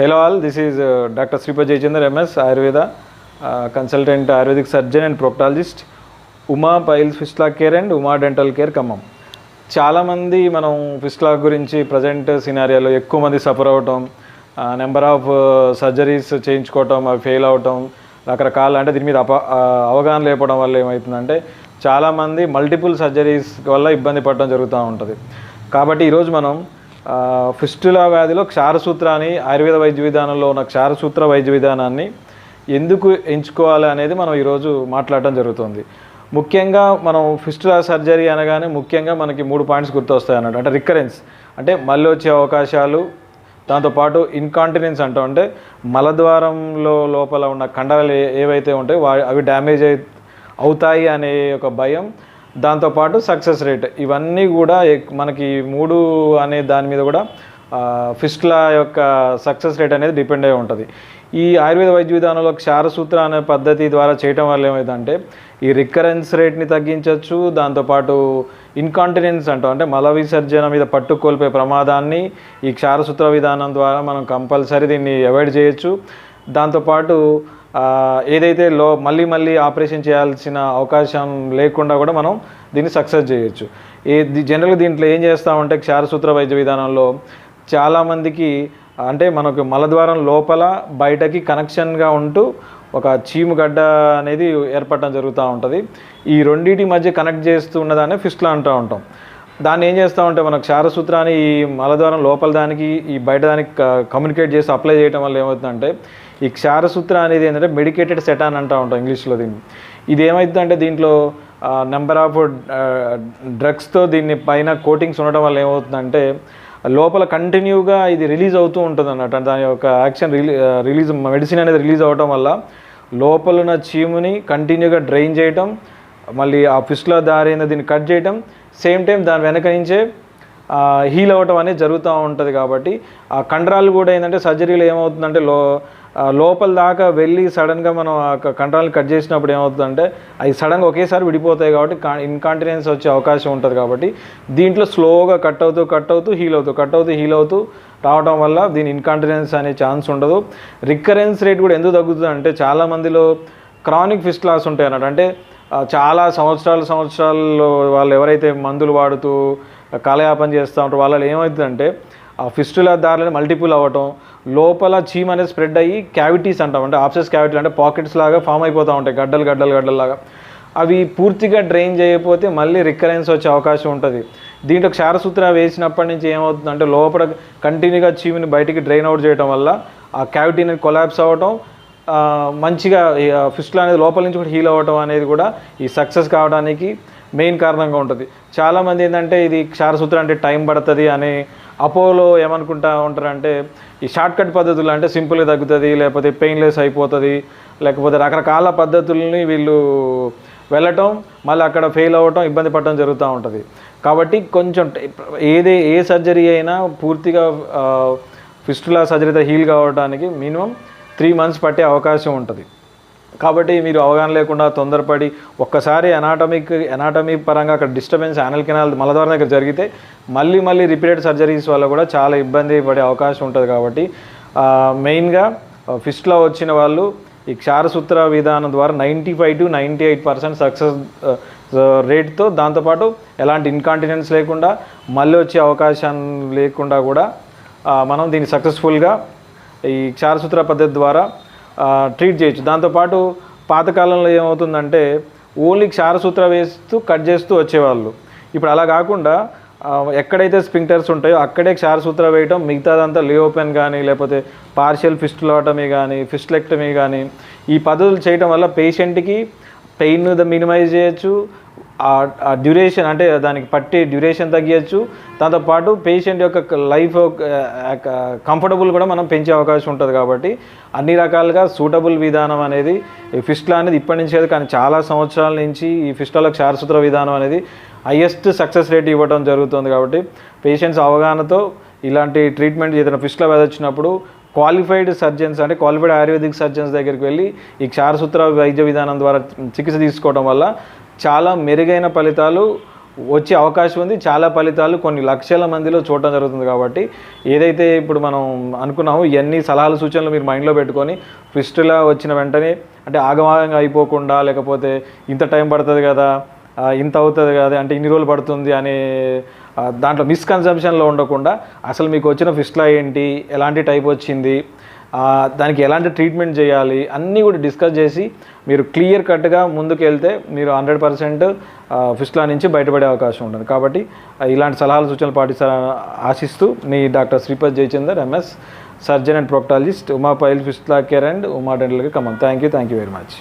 Hello all this is doctor Dr. Jayachandra MS Ayurveda consultant ayurvedic surgeon and surgeon Uma piles fistula care and Uma dental care Khammam చాలామంది మనం fistula గురించి present సినారియాలో ఎక్కువ మంది suffer అవటం number of surgeries చేయించుకోవటం అవి fail అవటం రకరకాల అంటే దీని మీద అప అవగాహన లేకపోవడం వల్ల ఏమవుతుందంటే చాలామంది మల్టిపుల్ సర్జరీస్ వల్ల ఇబ్బంది పడటం జరుగుతూ ఉంటుంది కాబట్టి ఈరోజు మనం ఫిస్టులా వ్యాధిలో క్షారసూత్రాన్ని ఆయుర్వేద వైద్య విధానంలో ఉన్న క్షారసూత్ర వైద్య విధానాన్ని ఎందుకు ఎంచుకోవాలి అనేది మనం ఈరోజు మాట్లాడటం జరుగుతుంది. ముఖ్యంగా మనం ఫిస్టులా సర్జరీ అనగానే ముఖ్యంగా మనకి మూడు పాయింట్స్ గుర్తొస్తాయి అన్నట్టు అంటే రికరెన్స్ అంటే మళ్ళీ వచ్చే అవకాశాలు దాంతోపాటు ఇన్కాంటినెన్స్ అంటాం. అంటే మలద్వారంలో లోపల ఉన్న కండరాలు ఏవైతే ఉంటాయో వా అవి డ్యామేజ్ అవుతాయి అనే ఒక భయం. దాంతోపాటు సక్సెస్ రేట్. ఇవన్నీ కూడా మనకి మూడు అనే దాని మీద కూడా ఫిస్ట్ల యొక్క సక్సెస్ రేట్ అనేది డిపెండ్ అయి ఉంటుంది. ఈ ఆయుర్వేద వైద్య విధానంలో క్షారసూత్ర అనే పద్ధతి ద్వారా చేయటం వల్ల ఏమైందంటే ఈ రికరెన్స్ రేట్ని తగ్గించవచ్చు దాంతోపాటు ఇన్కాంటినెన్స్ అంటాం. అంటే మల విసర్జన మీద పట్టు కోల్పోయే ప్రమాదాన్ని ఈ క్షారసూత్ర విధానం ద్వారా మనం కంపల్సరీ దీన్ని అవాయిడ్ చేయొచ్చు. దాంతోపాటు ఏదైతే లో మళ్ళీ మళ్ళీ ఆపరేషన్ చేయాల్సిన అవకాశం లేకుండా కూడా మనం దీన్ని సక్సెస్ చేయొచ్చు. ఏ జనరల్గా దీంట్లో ఏం చేస్తామంటే క్షారసూత్ర వైద్య విధానంలో చాలామందికి అంటే మనకు మలద్వారం లోపల బయటకి కనెక్షన్గా ఉంటూ ఒక చీముగడ్డ అనేది ఏర్పడటం జరుగుతూ ఉంటుంది. ఈ రెండింటి మధ్య కనెక్ట్ చేస్తూ ఉన్నదాన్ని ఫిస్ట్లా అంటూ ఉంటాం. దాన్ని ఏం చేస్తామంటే మన క్షారసూత్రాన్ని ఈ మలద్వారం లోపల దానికి ఈ బయట దానికి కమ్యూనికేట్ చేసి అప్లై చేయడం వల్ల ఏమవుతుందంటే ఈ క్షారసూత్ర అనేది ఏంటంటే మెడికేటెడ్ సెటాన్ అంటూ ఉంటాం ఇంగ్లీష్లో దీన్ని. ఇది ఏమవుతుందంటే దీంట్లో నెంబర్ ఆఫ్ డ్రగ్స్తో దీన్ని పైన కోటింగ్స్ ఉండడం వల్ల ఏమవుతుందంటే లోపల కంటిన్యూగా ఇది రిలీజ్ అవుతూ ఉంటుంది అన్నట్టు దాని యొక్క యాక్షన్ రిలీ రిలీజ్ మెడిసిన్ అనేది రిలీజ్ అవ్వటం వల్ల లోపల ఉన్న చీముని కంటిన్యూగా డ్రైన్ చేయటం మళ్ళీ ఆ ఫిస్ట్లో దారి అయిన దీన్ని కట్ చేయటం సేమ్ టైం దాని వెనక నుంచే హీల్ అవ్వటం అనేది జరుగుతూ ఉంటుంది కాబట్టి ఆ కండరాలు కూడా ఏంటంటే సర్జరీలో ఏమవుతుందంటే లో లోపల దాకా వెళ్ళి సడన్గా మనం ఆ కంట్రాల్ని కట్ చేసినప్పుడు ఏమవుతుందంటే అవి సడన్గా ఒకేసారి విడిపోతాయి కాబట్టి ఇన్కాంటినెన్స్ వచ్చే అవకాశం ఉంటుంది కాబట్టి దీంట్లో స్లోగా కట్ అవుతూ కట్ అవుతూ హీల్ అవుతూ కట్ అవుతూ హీల్ అవుతూ రావడం వల్ల దీని ఇన్కాంటినెన్స్ అనే ఛాన్స్ ఉండదు. రికరెన్స్ రేట్ కూడా ఎందుకు తగ్గుతుంది అంటే చాలామందిలో క్రానిక్ ఫిస్ట్లాస్ ఉంటాయి అన్నట్టు. అంటే చాలా సంవత్సరాలు సంవత్సరాల్లో వాళ్ళు ఎవరైతే మందులు వాడుతూ కాలయాపన చేస్తూ ఉంటారో వాళ్ళలో ఏమవుతుందంటే ఆ ఫిస్టుల దారిలో మల్టిపుల్ అవ్వటం లోపల చీమ్ అనేది స్ప్రెడ్ అయ్యి క్యావిటీస్ అంటాం. అంటే ఆప్సెస్ క్యావిటీలు అంటే పాకెట్స్ లాగా ఫామ్ అయిపోతూ ఉంటాయి. గడ్డలు గడ్డలు గడ్డలు లాగా. అవి పూర్తిగా డ్రైన్ చేయకపోతే మళ్ళీ రికరెన్స్ వచ్చే అవకాశం ఉంటుంది. దీంట్లో క్షారసూత్ర వేసినప్పటి నుంచి ఏమవుతుందంటే లోపల కంటిన్యూగా చీమిని బయటికి డ్రైన్ అవుట్ చేయడం వల్ల ఆ క్యావిటీ అనేది కొలాప్స్ అవ్వటం మంచిగా ఫిస్ట్లో అనేది లోపల నుంచి కూడా హీల్ అవ్వటం అనేది కూడా ఈ సక్సెస్ కావడానికి మెయిన్ కారణంగా ఉంటుంది. చాలామంది ఏంటంటే ఇది క్షారసూత్ర అంటే టైం పడుతుంది అని అపోలో ఏమనుకుంటా ఉంటారంటే ఈ షార్ట్కట్ పద్ధతులు అంటే సింపుల్గా తగ్గుతుంది లేకపోతే పెయిన్లెస్ అయిపోతుంది లేకపోతే రకరకాల పద్ధతుల్ని వీళ్ళు వెళ్ళటం మళ్ళీ అక్కడ ఫెయిల్ అవ్వటం ఇబ్బంది పడటం జరుగుతూ ఉంటుంది. కాబట్టి కొంచెం ఏది ఏదే ఏ సర్జరీ అయినా పూర్తిగా ఫిస్టులా సర్జరీతో హీల్ కావడానికి మినిమం త్రీ మంత్స్ పట్టే అవకాశం ఉంటుంది. కాబట్టి మీరు అవగాహన లేకుండా తొందరపడి ఒక్కసారి ఎనాటమిక్ ఎనాటమీ పరంగా అక్కడ డిస్టర్బెన్స్ యానల్ కెనాల్ మలద్వారం దగ్గర జరిగితే మళ్ళీ మళ్ళీ రిపీటెడ్ సర్జరీస్ వల్ల కూడా చాలా ఇబ్బంది పడే అవకాశం ఉంటుంది కాబట్టి మెయిన్గా ఫిస్ట్లో వచ్చిన వాళ్ళు ఈ క్షారసూత్ర విధానం ద్వారా ninety five to ninety eight percent success రేట్తో దాంతోపాటు ఎలాంటి ఇన్కాంటినెన్స్ లేకుండా మళ్ళీ వచ్చే అవకాశం లేకుండా కూడా మనం దీన్ని సక్సెస్ఫుల్గా ఈ క్షారసూత్ర పద్ధతి ద్వారా ట్రీట్ చేయొచ్చు. దాంతోపాటు పాతకాలంలో ఏమవుతుందంటే ఓన్లీ క్షారసూత్ర వేస్తూ కట్ చేస్తూ వచ్చేవాళ్ళు. ఇప్పుడు అలా కాకుండా ఎక్కడైతే స్పింక్టర్స్ ఉంటాయో అక్కడే క్షారసూత్ర వేయటం మిగతాదంతా లియోపెన్ కానీ లేకపోతే పార్షియల్ ఫిస్టులాటమీ కానీ ఫిస్టులెక్టమీ కానీ ఈ పద్ధతులు చేయటం వల్ల పేషెంట్కి పెయిన్ మినిమైజ్ చేయొచ్చు ఆ డ్యూరేషన్ అంటే దానికి పట్టే డ్యూరేషన్ తగ్గించచ్చు దాంతోపాటు పేషెంట్ యొక్క లైఫ్ కంఫర్టబుల్ కూడా మనం పెంచే అవకాశం ఉంటుంది కాబట్టి అన్ని రకాలుగా సూటబుల్ విధానం అనేది ఈ ఫిస్ట్లా అనేది ఇప్పటి నుంచి కానీ చాలా సంవత్సరాల నుంచి ఈ ఫిస్టాల క్షారసూత్ర విధానం అనేది హయ్యెస్ట్ సక్సెస్ రేట్ ఇవ్వడం జరుగుతుంది కాబట్టి పేషెంట్స్ అవగాహనతో ఇలాంటి ట్రీట్మెంట్ ఏదైనా ఫిస్ట్లా వ్యాధి వచ్చినప్పుడు క్వాలిఫైడ్ సర్జన్స్ అంటే క్వాలిఫైడ్ ఆయుర్వేదిక్ సర్జన్స్ దగ్గరికి వెళ్ళి ఈ క్షారసూత్ర వైద్య విధానం ద్వారా చికిత్స తీసుకోవడం వల్ల చాలా మెరుగైన ఫలితాలు వచ్చే అవకాశం ఉంది. చాలా ఫలితాలు కొన్ని లక్షల మందిలో చూడటం జరుగుతుంది కాబట్టి ఏదైతే ఇప్పుడు మనం అనుకున్నామో ఇవన్నీ సలహాలు సూచనలు మీరు మైండ్లో పెట్టుకొని ఫిస్టులా వచ్చిన వెంటనే అంటే ఆగమాగంగా అయిపోకుండా లేకపోతే ఇంత టైం పడుతుంది కదా ఇంత అవుతుంది కదా అంటే ఇన్ని రోజులు పడుతుంది అనే దాంట్లో మిస్కన్సెప్షన్లో ఉండకుండా అసలు మీకు వచ్చిన ఫిస్ట్లా ఏంటి ఎలాంటి టైప్ వచ్చింది దానికి ఎలాంటి ట్రీట్మెంట్ చేయాలి అన్నీ కూడా డిస్కస్ చేసి మీరు క్లియర్ కట్గా ముందుకు వెళ్తే మీరు హండ్రెడ్ పర్సెంట్ ఫిస్టులా నుంచి బయటపడే అవకాశం ఉంటుంది. కాబట్టి ఇలాంటి సలహాలు సూచనలు పాటిస్తారని ఆశిస్తూ మీ doctor Sripad Jayachander MS surgeon and proctologist Uma pile fistula care and Uma డెంటల్కి come on. Thank you thank you very much